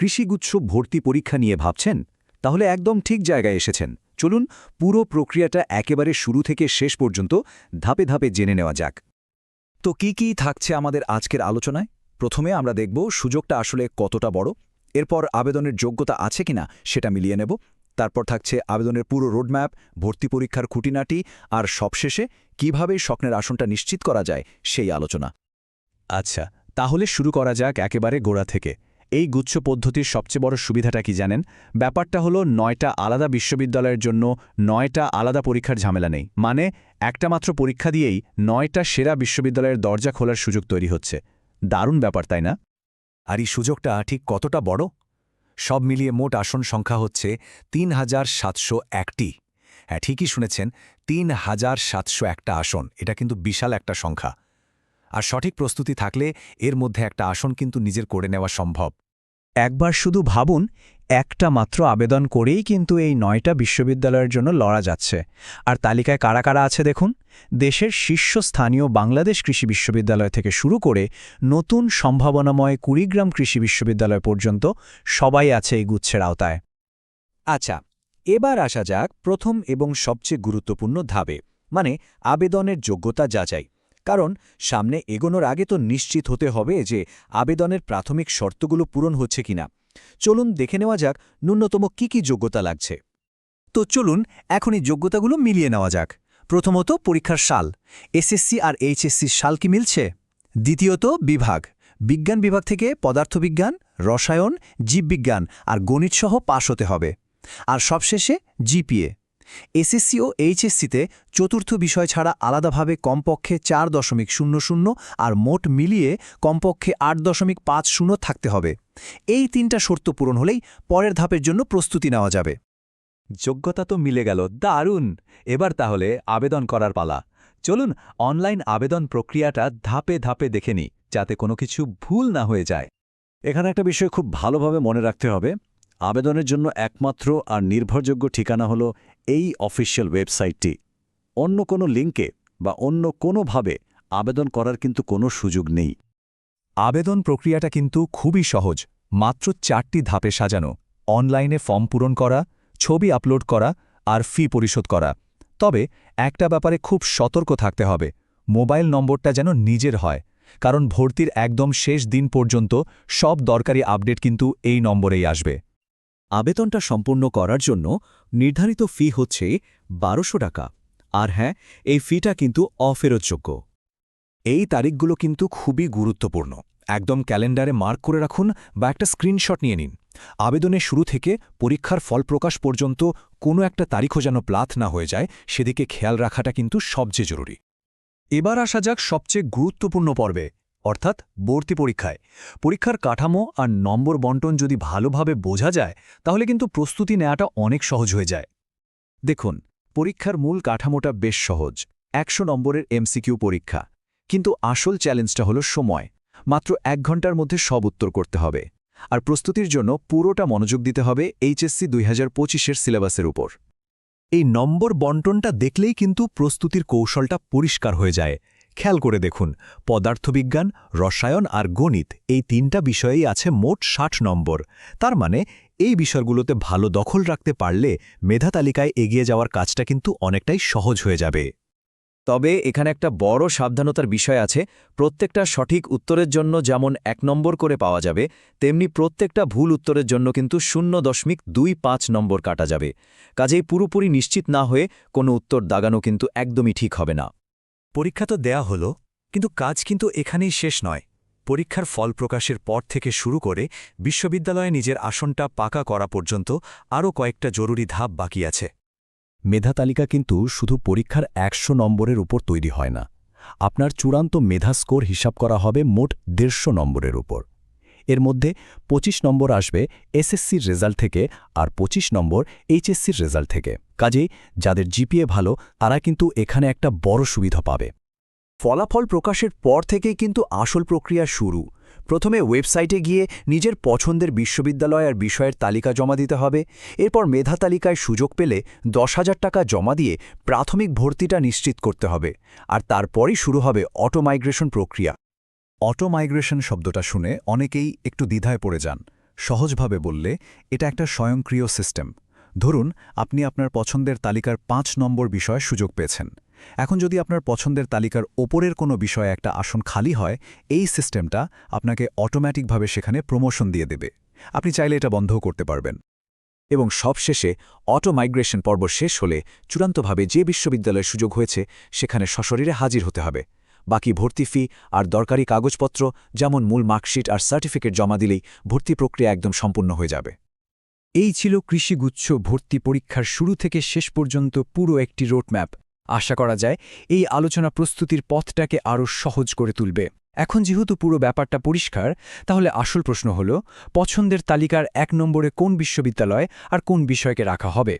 কৃষিগুচ্ছ ভর্তি পরীক্ষা নিয়ে ভাবছেন, তাহলে একদম ঠিক জায়গায় এসেছেন। চলুন পুরো প্রক্রিয়াটা একেবারে শুরু থেকে শেষ পর্যন্ত ধাপে ধাপে জেনে নেওয়া যাক। তো কি কি থাকছে আমাদের আজকের আলোচনায়? প্রথমে আমরা দেখব সুযোগটা আসলে কতটা বড়, এরপর আবেদনের যোগ্যতা আছে কিনা সেটা মিলিয়ে নেব, তারপর থাকছে আবেদনের পুরো রোডম্যাপ, ভর্তি পরীক্ষার খুঁটিনাটি, আর সবশেষে কীভাবে স্বপ্নের আসনটা নিশ্চিত করা যায় সেই আলোচনা। আচ্ছা তাহলে শুরু করা যাক একেবারে গোড়া থেকে। এই গুচ্ছ পদ্ধতির সবচেয়ে বড় সুবিধাটা কি জানেন? ব্যাপারটা হলো নয়টা আলাদা বিশ্ববিদ্যালয়ের জন্য নয়টা আলাদা পরীক্ষার ঝামেলা নেই। মানে একটা মাত্র পরীক্ষা দিয়েই নয়টা সেরা বিশ্ববিদ্যালয়ের দরজা খোলার সুযোগ তৈরি হচ্ছে। দারুণ ব্যাপার, তাই না? আর এই সুযোগটা ঠিক কতটা বড়? সব মিলিয়ে মোট আসন সংখ্যা হচ্ছে তিন হাজার সাতশো একটি। হ্যাঁ ঠিকই শুনেছেন তিন হাজার সাতশো একটা আসন। এটা কিন্তু বিশাল একটা সংখ্যা। আর সঠিক প্রস্তুতি থাকলে এর মধ্যে একটা আসন কিন্তু নিজের করে নেওয়া সম্ভব। একবার শুধু ভাবুন, একটা মাত্র আবেদন করেই কিন্তু এই নয়টা বিশ্ববিদ্যালয়ের জন্য লড়া যাচ্ছে। আর তালিকায় কারা কারা আছে দেখুন? দেশের শীর্ষস্থানীয় বাংলাদেশ কৃষি বিশ্ববিদ্যালয় থেকে শুরু করে নতুন সম্ভাবনাময় কুড়িগ্রাম কৃষি বিশ্ববিদ্যালয় পর্যন্ত সবাই আছে এই গুচ্ছের আওতায়। আচ্ছা এবার আসা যাক প্রথম এবং সবচেয়ে গুরুত্বপূর্ণ ধাপে মানে আবেদনের যোগ্যতা যাচাই। কারণ সামনে এগোনোর আগে তো নিশ্চিত হতে হবে যে আবেদনের প্রাথমিক শর্তগুলো পূরণ হচ্ছে কিনা। চলুন দেখে নেওয়া যাক ন্যূনতম কি কি যোগ্যতা লাগছে। তো চলুন এখনই যোগ্যতাগুলো মিলিয়ে নেওয়া যাক। প্রথমত পরীক্ষার সাল এসএসসি আর এইচএসসির সাল কি মিলছে? দ্বিতীয়ত বিভাগ, বিজ্ঞান বিভাগ থেকে পদার্থবিজ্ঞান, রসায়ন, জীববিজ্ঞান আর গণিতসহ পাশ হতে হবে। আর সবশেষে জিপিএ এসএসসি ও এইচএসসিতে চতুর্থ বিষয় ছাড়া আলাদাভাবে কমপক্ষে চার দশমিক শূন্য শূন্য আর মোট মিলিয়ে কমপক্ষে আট দশমিক পাঁচ শূন্য থাকতে হবে। এই তিনটা শর্ত পূরণ হলেই পরের ধাপের জন্য প্রস্তুতি নেওয়া যাবে। যোগ্যতা তো মিলে গেল, দারুণ! এবার তাহলে আবেদন করার পালা। চলুন অনলাইন আবেদন প্রক্রিয়াটা ধাপে ধাপে দেখে নিই, যাতে কোনো কিছু ভুল না হয়ে যায়। এখানে একটা বিষয় খুব ভালোভাবে মনে রাখতে হবে। আবেদনের জন্য একমাত্র আর নির্ভরযোগ্য ঠিকানা হলো এই অফিসিয়াল ওয়েবসাইটটি অন্য কোনো লিঙ্কে বা অন্য কোনোভাবে আবেদন করার কিন্তু কোনো সুযোগ নেই। আবেদন প্রক্রিয়াটা কিন্তু খুবই সহজ, মাত্র চারটি ধাপে সাজানো। অনলাইনে ফর্ম পূরণ করা, ছবি আপলোড করা আর ফি পরিশোধ করা। তবে একটা ব্যাপারে খুব সতর্ক থাকতে হবে, মোবাইল নম্বরটা যেন নিজের হয়, কারণ ভর্তির একদম শেষ দিন পর্যন্ত সব দরকারি আপডেট কিন্তু এই নম্বরেই আসবে। আবেদনটা সম্পূর্ণ করার জন্য নির্ধারিত ফি হচ্ছে বারোশো টাকা। আর হ্যাঁ এই ফিটা কিন্তু অফেরতযোগ্য। এই তারিখগুলো কিন্তু খুবই গুরুত্বপূর্ণ। একদম ক্যালেন্ডারে মার্ক করে রাখুন বা একটা স্ক্রিনশট নিয়ে নিন। আবেদনের শুরু থেকে পরীক্ষার ফল প্রকাশ পর্যন্ত কোনো একটা তারিখও যেন প্লাথ না হয়ে যায়, সেদিকে খেয়াল রাখাটা কিন্তু সবচেয়ে জরুরি। এবার আসা যাক সবচেয়ে গুরুত্বপূর্ণ পর্বে। অর্থাৎ ভর্তি পরীক্ষায়। পরীক্ষার কাঠামো আর নম্বর বন্টন যদি ভালোভাবে বোঝা যায়, তাহলে কিন্তু প্রস্তুতি নেওয়াটা অনেক সহজ হয়ে যায়। দেখুন, পরীক্ষার মূল কাঠামোটা বেশ সহজ, একশো নম্বরের এমসিকিউ পরীক্ষা। কিন্তু আসল চ্যালেঞ্জটা হলো সময়, মাত্র এক ঘণ্টার মধ্যে সব উত্তর করতে হবে। আর প্রস্তুতির জন্য পুরোটা মনোযোগ দিতে হবে এইচএসসি দুই হাজার পঁচিশের সিলেবাসের উপর। এই নম্বর বন্টনটা দেখলেই কিন্তু প্রস্তুতির কৌশলটা পরিষ্কার হয়ে যায় খেয়াল করে দেখুন, পদার্থবিজ্ঞান, রসায়ন আর গণিত এই তিনটা বিষয়েই আছে মোট ষাট নম্বর। তার মানে এই বিষয়গুলোতে ভালো দখল রাখতে পারলে মেধা তালিকায় এগিয়ে যাওয়ার কাজটা কিন্তু অনেকটাই সহজ হয়ে যাবে। তবে এখানে একটা বড় সাবধানতার বিষয় আছে, প্রত্যেকটা সঠিক উত্তরের জন্য যেমন এক নম্বর করে পাওয়া যাবে, তেমনি প্রত্যেকটা ভুল উত্তরের জন্য কিন্তু শূন্য দশমিক দুই পাঁচ নম্বর কাটা যাবে। কাজেই পুরোপুরি নিশ্চিত না হয়ে কোনো উত্তর দাগানো কিন্তু একদমই ঠিক হবে না। পরীক্ষা তো দেয়া হলো, কিন্তু কাজ কিন্তু এখানেই শেষ নয়। পরীক্ষার ফল প্রকাশের পর থেকে শুরু করে বিশ্ববিদ্যালয়ে নিজের আসনটা পাকা করা পর্যন্ত আরও কয়েকটা জরুরি ধাপ বাকি আছে। মেধা তালিকা কিন্তু শুধু পরীক্ষার একশো নম্বরের উপর তৈরি হয় না। আপনার চূড়ান্ত মেধা স্কোর হিসাব করা হবে মোট দেড়শো নম্বরের উপর। এর মধ্যে ২৫ নম্বর আসবে এসএসসির রেজাল্ট থেকে আর ২৫ নম্বর এইচএসসির রেজাল্ট থেকে। কাজেই যাদের জিপিএ ভালো, তারা কিন্তু এখানে একটা বড় সুবিধা পাবে। ফলাফল প্রকাশের পর থেকেই কিন্তু আসল প্রক্রিয়া শুরু। প্রথমে ওয়েবসাইটে গিয়ে নিজের পছন্দের বিশ্ববিদ্যালয় আর বিষয়ের তালিকা জমা দিতে হবে। এরপর মেধা তালিকায় সুযোগ পেলে দশ হাজার টাকা জমা দিয়ে প্রাথমিক ভর্তিটা নিশ্চিত করতে হবে। আর তারপরই শুরু হবে অটোমাইগ্রেশন প্রক্রিয়া। অটো মাইগ্রেশন শব্দটা শুনে অনেকেই একটু দ্বিধায় পড়ে যান। সহজভাবে বললে, এটা একটা স্বয়ংক্রিয় সিস্টেম। ধরুন, আপনি আপনার পছন্দের তালিকার পাঁচ নম্বর বিষয়ে সুযোগ পেয়েছেন। এখন যদি আপনার পছন্দের তালিকার ওপরের কোনো বিষয়ে একটা আসন খালি হয়, এই সিস্টেমটা আপনাকে অটোম্যাটিকভাবে সেখানে প্রমোশন দিয়ে দেবে। আপনি চাইলে এটা বন্ধও করতে পারবেন। এবং সবশেষে অটো মাইগ্রেশন পর্ব শেষ হলে চূড়ান্তভাবে যে বিশ্ববিদ্যালয়ের সুযোগ হয়েছে, সেখানে সশরীরে হাজির হতে হবে। বাকি ভর্তি ফি আর দরকারি কাগজপত্র, যেমন মূল মার্কশিট আর সার্টিফিকেট জমা দিলেই ভর্তি প্রক্রিয়া একদম সম্পূর্ণ হয়ে যাবে। এই ছিল কৃষিগুচ্ছ ভর্তি পরীক্ষার শুরু থেকে শেষ পর্যন্ত পুরো একটি রোডম্যাপ। আশা করা যায়, এই আলোচনা প্রস্তুতির পথটাকে আরও সহজ করে তুলবে। এখন যেহেতু পুরো ব্যাপারটা পরিষ্কার, তাহলে আসল প্রশ্ন হল, পছন্দের তালিকার এক নম্বরে কোন বিশ্ববিদ্যালয় আর কোন বিষয়কে রাখা হবে?